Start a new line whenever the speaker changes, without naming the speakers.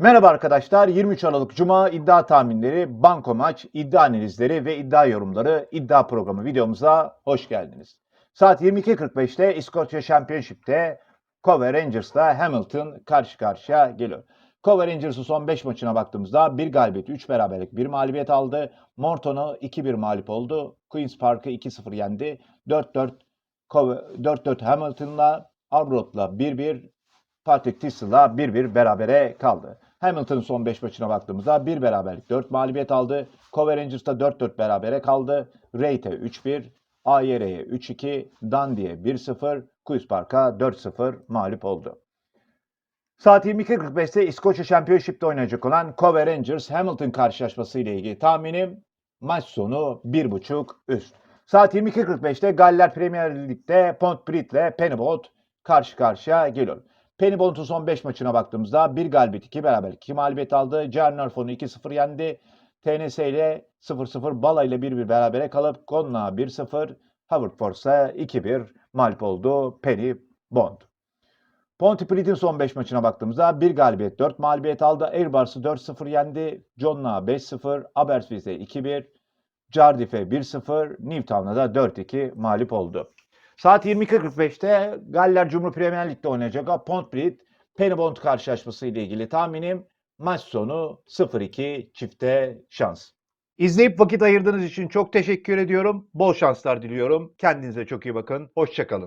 Merhaba arkadaşlar. 23 Aralık Cuma iddia tahminleri, banko maç, iddia analizleri ve iddia yorumları iddia programı videomuza hoş geldiniz. Saat 22.45'te İskoçya Championship'te Covey Rangers'la Hamilton karşı karşıya geliyor. Covey Rangers'ın son 5 maçına baktığımızda bir galibiyet, 3 beraberlik, 1 mağlubiyet aldı. Morton'u 2-1 mağlup oldu. Queen's Park'ı 2-0 yendi. 4-4 Covey- 4-4 Hamilton'la, Arbroath'la 1-1, Patrick Tissell'la 1-1 berabere kaldı. Hamilton'ın son 5 maçına baktığımızda 1 beraberlik 4 mağlubiyet aldı. Covey Rangers'ta 4-4 berabere kaldı. Reit'e 3-1, Ayer'e 3-2, Dundee 1-0, Queen's Park'a 4-0 mağlup oldu. Saat 22.45'te İskoçya Championship'te oynayacak olan Covey Rangers Hamilton karşılaşması ile ilgili tahminim maç sonu 1.5 üst. Saat 22.45'te Galler Premier Lig'de Pontbritt ile Pennybold karşı karşıya geliyor. Pennybold'un son 5 maçına baktığımızda 1 galibiyet 2 beraberlik 2 mağlubiyet aldı. Jarnerfon'u 2-0 yendi. TNS ile 0-0 Bala ile 1-1 berabere kalıp Konna 1-0 Haverford'a 2-1 mağlup oldu Penny Bond. Pontyprid'in son 5 maçına baktığımızda 1 galibiyet 4 mağlubiyet aldı. Airbars'ı 4-0 yendi. John'la 5-0, Aberystwyth'e 2-1, Cardiff'e 1-0, Newtown'a da 4-2 mağlup oldu. Saat 22.45'te Galler Cumhur Premier Lig'de oynayacak Pontbritt Pennybond karşılaşması ile ilgili tahminim maç sonu 0-2 çifte şans. İzleyip vakit ayırdığınız için çok teşekkür ediyorum. Bol şanslar diliyorum. Kendinize çok iyi bakın. Hoşçakalın.